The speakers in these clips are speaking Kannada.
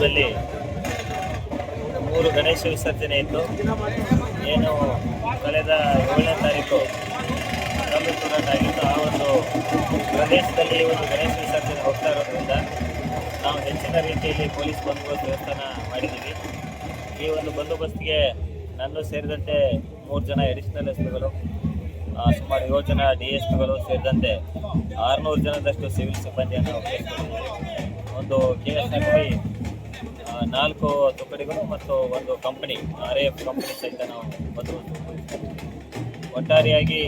ಗ್ರಾಮದಲ್ಲಿ ಮೂರು ಗಣೇಶ ವಿಸರ್ಜನೆ ಇತ್ತು. ಏನು ಕಳೆದ ಏಳನೇ ತಾರೀಕು ಆಗಿತ್ತು ಆ ಒಂದು ಪ್ರದೇಶದಲ್ಲಿ ಒಂದು ಗಣೇಶ ವಿಸರ್ಜನೆ ಹೋಗ್ತಾ ಇರೋದ್ರಿಂದ ನಾವು ಹೆಚ್ಚಿನ ರೀತಿಯಲ್ಲಿ ಪೊಲೀಸ್ ಬಂದೋಬಸ್ತ್ ವ್ಯವಸ್ಥಾನ ಮಾಡಿದ್ದೀವಿ. ಈ ಒಂದು ಬಂದೋಬಸ್ತ್ಗೆ ನಾನು ಸೇರಿದಂತೆ ಮೂರು ಜನ ಎಡಿಷನಲ್ ಎಸ್ ಪಿಗಳು ಸುಮಾರು ಏಳು ಜನ ಡಿ ಎಸ್ ಪಿಗಳು ಸೇರಿದಂತೆ ಆರುನೂರು ಜನದಷ್ಟು ಸಿವಿಲ್ ಸಿಬ್ಬಂದಿಯನ್ನು ಒಂದು ಕೆ ಎಸ್ ಎಫ್ ನಾಲ್ಕು ತುಕಡಿಗಳು ಮತ್ತು ಒಂದು ಕಂಪನಿ ಆರ್ ಎಫ್ ಕಂಪನಿ ಸಹಿತ ನಾವು ಬಂದು ಒಟ್ಟಾರೆಯಾಗಿ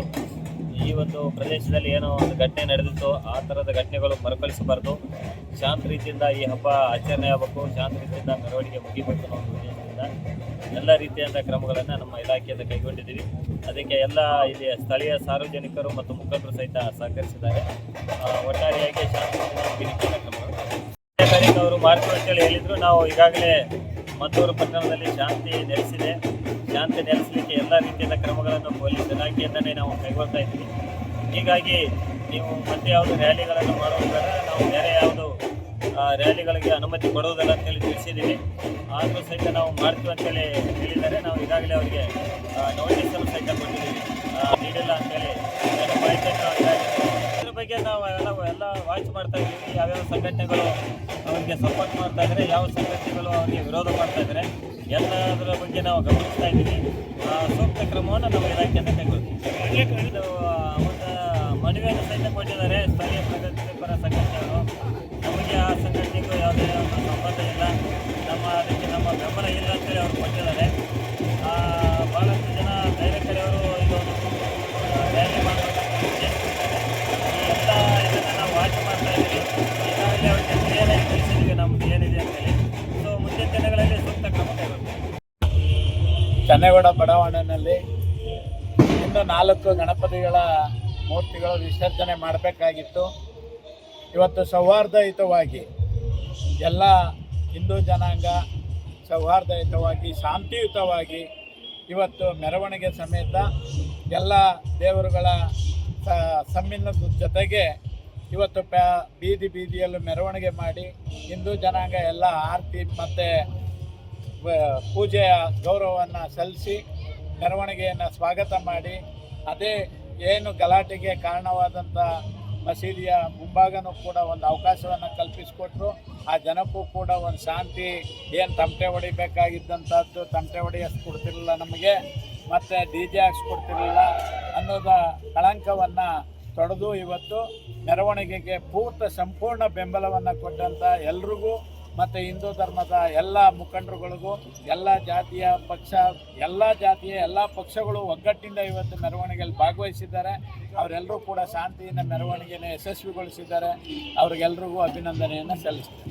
ಈ ಒಂದು ಪ್ರದೇಶದಲ್ಲಿ ಏನೋ ಒಂದು ಘಟನೆ ನಡೆದಿತ್ತು. ಆ ಥರದ ಘಟನೆಗಳು ಮರುಕಳಿಸಬಾರ್ದು. ಶಾಂತ ರೀತಿಯಿಂದ ಈ ಹಬ್ಬ ಆಚರಣೆ ಆಗಬೇಕು. ಶಾಂತ ರೀತಿಯಿಂದ ಮೆರವಣಿಗೆ ಮುಗಿಬೇಕು ಅನ್ನೋ ಒಂದು ಉದ್ದೇಶದಿಂದ ಎಲ್ಲ ರೀತಿಯಾದ ಕ್ರಮಗಳನ್ನು ನಮ್ಮ ಇಲಾಖೆಯಿಂದ ಕೈಗೊಂಡಿದ್ದೀವಿ. ಅದಕ್ಕೆ ಎಲ್ಲ ಇಲ್ಲಿ ಸ್ಥಳೀಯ ಸಾರ್ವಜನಿಕರು ಮತ್ತು ಮುಖಂಡರು ಸಹಿತ ಸಹಕರಿಸಿದ್ದಾರೆ. ಒಟ್ಟಾರೆಯಾಗಿ ಶಾಂತ ಹತ್ತನೇ ಮಾಡ್ತೀವಿ ಅಂತೇಳಿ ಹೇಳಿದ್ರು. ನಾವು ಈಗಾಗಲೇ ಮದ್ದೂರು ಪಟ್ಟಣದಲ್ಲಿ ಶಾಂತಿ ನೆಲೆಸಿದೆ. ಶಾಂತಿ ನೆಲೆಸಲಿಕ್ಕೆ ಎಲ್ಲ ರೀತಿಯ ಕ್ರಮಗಳನ್ನು ಪೊಲೀಸ್ ಇಲಾಖೆಯಿಂದಲೇ ನಾವು ಕೈಗೊಳ್ತಾ ಇದ್ದೀವಿ. ಹೀಗಾಗಿ ನೀವು ಮತ್ತೆ ಯಾವುದು ರ್ಯಾಲಿಗಳನ್ನು ಮಾಡುವುದರ ನಾವು ಬೇರೆ ಯಾವುದು ರ್ಯಾಲಿಗಳಿಗೆ ಅನುಮತಿ ಕೊಡುವುದಿಲ್ಲ ಅಂತೇಳಿ ತಿಳಿಸಿದ್ದೀವಿ. ಆದರೂ ಸಹಿತ ನಾವು ಮಾಡ್ತೀವಿ ಅಂತೇಳಿ ಹೇಳಿದರೆ ನಾವು ಈಗಾಗಲೇ ಅವರಿಗೆ ನೋಟಿಸನ್ನು ಸಹಿತ ಕೊಟ್ಟಿದ್ದೀವಿ. ನೀಡಿಲ್ಲ ಅಂತೇಳಿ ಮಾಹಿತಿಯನ್ನು ಇದ್ರ ಬಗ್ಗೆ ನಾವು ಎಲ್ಲ ಎಲ್ಲ ವಾಚ್ ಮಾಡ್ತಾ ಇದ್ದೀವಿ. ಯಾವ್ಯಾವ ಸಂಘಟನೆಗಳು ಅವರಿಗೆ ಸಪೋರ್ಟ್ ಮಾಡ್ತಾ ಇದ್ದಾರೆ ಯಾವ ಸಂಘಟನೆಗಳು ಅವರಿಗೆ ವಿರೋಧ ಮಾಡ್ತಾ ಇದ್ದಾರೆ ಎಲ್ಲದರ ಬಗ್ಗೆ ನಾವು ಗಮನಿಸ್ತಾ ಇದ್ದೀವಿ. ಸೂಕ್ತ ಕ್ರಮವನ್ನು ನಮ್ಮ ಇಲಾಖೆಯಿಂದ ಕೈಗೊಳ್ತೀವಿ ಚನ್ನೇಗೌಡ ಬಡಾವಣೆಯಲ್ಲಿ ಇನ್ನು ನಾಲ್ಕು ಗಣಪತಿಗಳ ಮೂರ್ತಿಗಳು ವಿಸರ್ಜನೆ ಮಾಡಬೇಕಾಗಿತ್ತು. ಇವತ್ತು ಸೌಹಾರ್ದಯುತವಾಗಿ ಎಲ್ಲ ಹಿಂದೂ ಜನಾಂಗ ಸೌಹಾರ್ದಯುತವಾಗಿ, ಶಾಂತಿಯುತವಾಗಿ ಇವತ್ತು ಮೆರವಣಿಗೆ ಸಮೇತ ಎಲ್ಲ ದೇವರುಗಳ ಸಮ್ಮಿಲನದ ಜೊತೆಗೆ ಇವತ್ತು ಬೀದಿ ಬೀದಿಯಲ್ಲೂ ಮೆರವಣಿಗೆ ಮಾಡಿ ಹಿಂದೂ ಜನಾಂಗ ಎಲ್ಲ ಆರತಿ ಮತ್ತು ಪೂಜೆಯ ಗೌರವವನ್ನು ಸಲ್ಲಿಸಿ ಮೆರವಣಿಗೆಯನ್ನು ಸ್ವಾಗತ ಮಾಡಿ, ಅದೇ ಏನು ಗಲಾಟೆಗೆ ಕಾರಣವಾದಂಥ ಮಸೀದಿಯ ಮುಂಭಾಗನೂ ಕೂಡ ಒಂದು ಅವಕಾಶವನ್ನು ಕಲ್ಪಿಸಿಕೊಟ್ರು. ಆ ಜನಕ್ಕೂ ಕೂಡ ಒಂದು ಶಾಂತಿ, ಏನು ತಮಟೆ ಹೊಡಿಬೇಕಾಗಿದ್ದಂಥದ್ದು ತಮಟೆ ಹೊಡೆಯಸ್ಕೊಡ್ತಿರಲಿಲ್ಲ ನಮಗೆ, ಮತ್ತು ಡಿ ಜೆ ಹಾಕ್ಸ್ಕೊಡ್ತಿರಲಿಲ್ಲ ಅನ್ನೋದ ಕಳಂಕವನ್ನು ತೊಡೆದು ಇವತ್ತು ಮೆರವಣಿಗೆಗೆ ಪೂರ್ತ ಸಂಪೂರ್ಣ ಬೆಂಬಲವನ್ನು ಕೊಟ್ಟಂಥ ಎಲ್ರಿಗೂ ಮತ್ತು ಹಿಂದೂ ಧರ್ಮದ ಎಲ್ಲ ಮುಖಂಡರುಗಳಿಗೂ ಎಲ್ಲ ಜಾತಿಯ ಪಕ್ಷ, ಎಲ್ಲ ಜಾತಿಯ ಎಲ್ಲ ಪಕ್ಷಗಳು ಒಗ್ಗಟ್ಟಿಂದ ಇವತ್ತು ಮೆರವಣಿಗೆಯಲ್ಲಿ ಭಾಗವಹಿಸಿದ್ದಾರೆ. ಅವರೆಲ್ಲರೂ ಕೂಡ ಶಾಂತಿಯಿಂದ ಮೆರವಣಿಗೆಯನ್ನು ಯಶಸ್ವಿಗೊಳಿಸಿದ್ದಾರೆ. ಅವ್ರಿಗೆಲ್ರಿಗೂ ಅಭಿನಂದನೆಯನ್ನು ಸಲ್ಲಿಸ್ತಾರೆ